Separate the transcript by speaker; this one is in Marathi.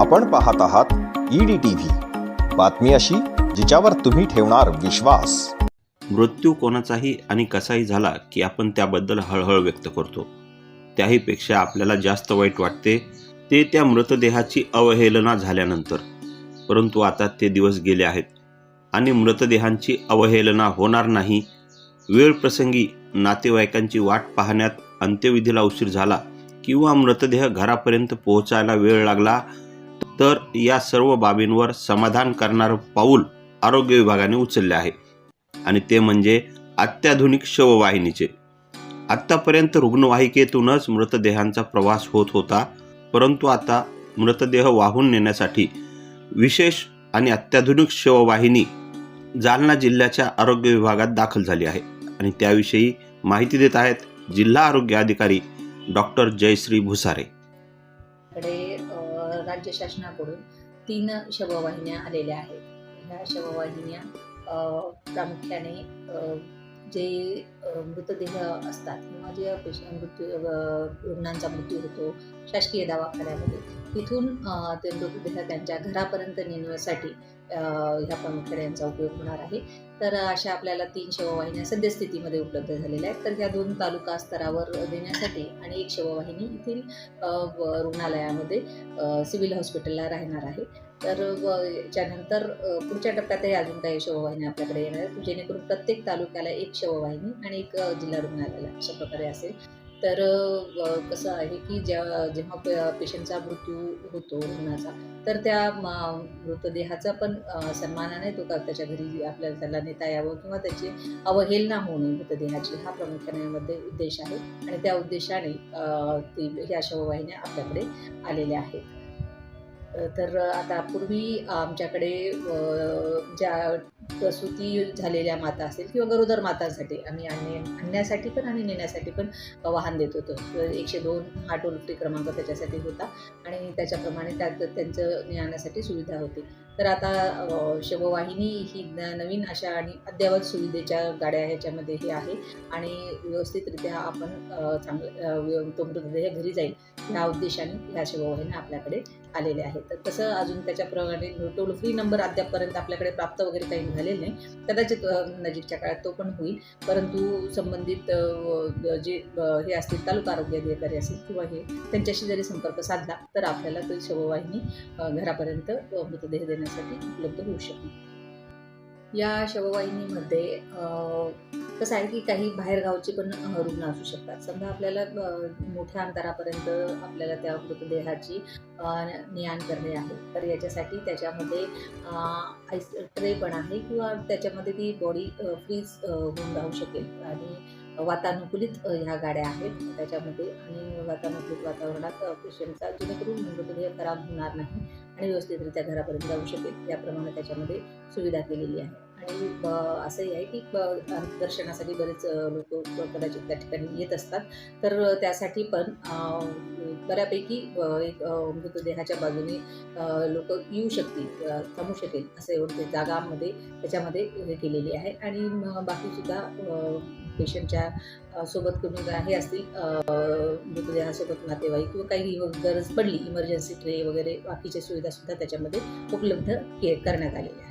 Speaker 1: आपण पाहत आहात ईडी टीव्ही बातमी अशी जिच्यावर तुम्ही ठेवणार विश्वास.
Speaker 2: मृत्यू कोणाचाही आणि कसाही झाला की आपण त्याबद्दल हळहळ व्यक्त करतो. त्याहीपेक्षा आपल्याला जास्त वाईट वाटते ते त्या मृतदेहाची अवहेलना झाल्यानंतर. परंतु आता ते दिवस गेले आहेत आणि मृतदेहांची अवहेलना होणार नाही. वेळ प्रसंगी नातेवाईकांची वाट पाहण्यात अंत्यविधीला उशीर झाला किंवा मृतदेह घरापर्यंत पोहोचायला वेळ लागला तर या सर्व बाबींवर समाधान करणारं पाऊल आरोग्य विभागाने उचलले आहे. आणि ते म्हणजे अत्याधुनिक शववाहिनीचे. आत्तापर्यंत रुग्णवाहिकेतूनच मृतदेहांचा प्रवास होत होता परंतु आता मृतदेह वाहून नेण्यासाठी विशेष आणि अत्याधुनिक शववाहिनी जालना जिल्ह्याच्या आरोग्य विभागात दाखल झाली आहे. आणि त्याविषयी माहिती देत आहेत जिल्हा आरोग्य अधिकारी डॉक्टर जयश्री भुसारे.
Speaker 3: राज्य शासनाकडून तीन शववाहिन्या आलेल्या आहेत. ह्या शववाहिन्या अ, प्रामुख्याने जे मृतदेह असतात किंवा जे मृत्यू रुग्णांचा मृत्यू होतो शासकीय दवाखान्यामध्ये तिथून ते मृतदेह त्यांच्या घरापर्यंत नेण्यासाठी ह्या प्रामुख्याने यांचा उपयोग होणार आहे. तर अशा आपल्याला तीन शववाहिन्या सद्यस्थितीमध्ये उपलब्ध झालेल्या आहेत. तर ह्या दोन तालुका स्तरावर देण्यासाठी आणि एक शववाहिनी येथील रुग्णालयामध्ये सिव्हिल हॉस्पिटलला राहणार आहे. तर त्यानंतर याच्यानंतर पुढच्या टप्प्यातही अजून काही शववाहिन्या आपल्याकडे येणार आहेत. जेणेकरून प्रत्येक तालुक्याला एक शववाहिनी आणि एक जिल्हा रुग्णालयाला अशा प्रकारे असेल. तर कसं आहे की जेव्हा जेव्हा पेशंटचा मृत्यू होतो रुग्णाचा तर त्या मृतदेहाचा पण सन्मानाने तो का त्याच्या घरी आपल्याला त्याला नेता यावं किंवा त्याची अवहेलना होऊ नये मृतदेहाची हा प्रामुख्याने उद्देश आहे. आणि त्या उद्देशाने ती ह्या शववाहिन्या आपल्याकडे आलेल्या आहेत. तर आता पूर्वी आमच्याकडे ज्या प्रसूती झालेल्या माता असेल किंवा गरोदर मातांसाठी आम्ही आणणे आणण्यासाठी पण आणि नेण्यासाठी पण वाहन देत होतो. एकशे दोन हा टोल फ्री क्रमांक त्याच्यासाठी होता आणि त्याच्याप्रमाणे त्यात त्यांचं नेण्यासाठी सुविधा होती. तर आता शववाहिनी ही नवीन अशा आणि अद्ययावत सुविधेच्या गाड्या ह्याच्यामध्ये हे आहे आणि व्यवस्थितरित्या आपण चांगलं तो मृतदेह घरी जाईल ह्या उद्देशाने ह्या शववाहिन्या आपल्याकडे आलेल्या आहेत. तर तसं अजून त्याच्याप्रमाणे टोल फ्री नंबर अद्यापपर्यंत आपल्याकडे प्राप्त वगैरे काही झालेलं नाही. कदाचित नजीकच्या काळात तो पण होईल. परंतु संबंधित जे हे असतील तालुका आरोग्य अधिकारी असतील किंवा हे त्यांच्याशी जरी संपर्क साधला तर आपल्याला ती शववाहिनी घरापर्यंत मृतदेह देण्यासाठी उपलब्ध होऊ शकते या शववाहिनीमध्ये कसं आहे की काही बाहेरगावचे पण रुग्ण असू शकतात. समजा आपल्याला मोठ्या अंतरापर्यंत आपल्याला त्या मृतदेहाची अ, ने-आण करणे आहे. तर याच्यासाठी त्याच्यामध्ये आईस ट्रे पण आहे किंवा त्याच्यामध्ये ती बॉडी फ्रीज होऊन राहू शकेल. आणि वातानुकूलित ह्या गाड्या आहेत. त्याच्यामध्ये आणि वातानुकूलित वातावरणात पेशंटचा जेणेकरून मृतदेह खराब होणार नाही आणि व्यवस्थितरित्या घरापर्यंत जाऊ शकेल. याप्रमाणे त्याच्यामध्ये सुविधा केलेली आहे. आणि असंही आहे की दर्शनासाठी बरेच लोक कदाचित त्या ठिकाणी येत असतात. तर त्यासाठी पण बऱ्यापैकी एक मृतदेहाच्या बाजूने लोक येऊ शकतील थांबू शकेल असे एवढे जागामध्ये त्याच्यामध्ये हे केलेली आहे. आणि बाकीसुद्धा पेशंटच्या सोबत कोणी हे असतील मृतदेहासोबत नातेवाईक किंवा काही हो, गरज पडली इमर्जन्सी ट्रे वगैरे बाकीच्या सुविधासुद्धा त्याच्यामध्ये उपलब्ध के करण्यात आलेल्या आहेत.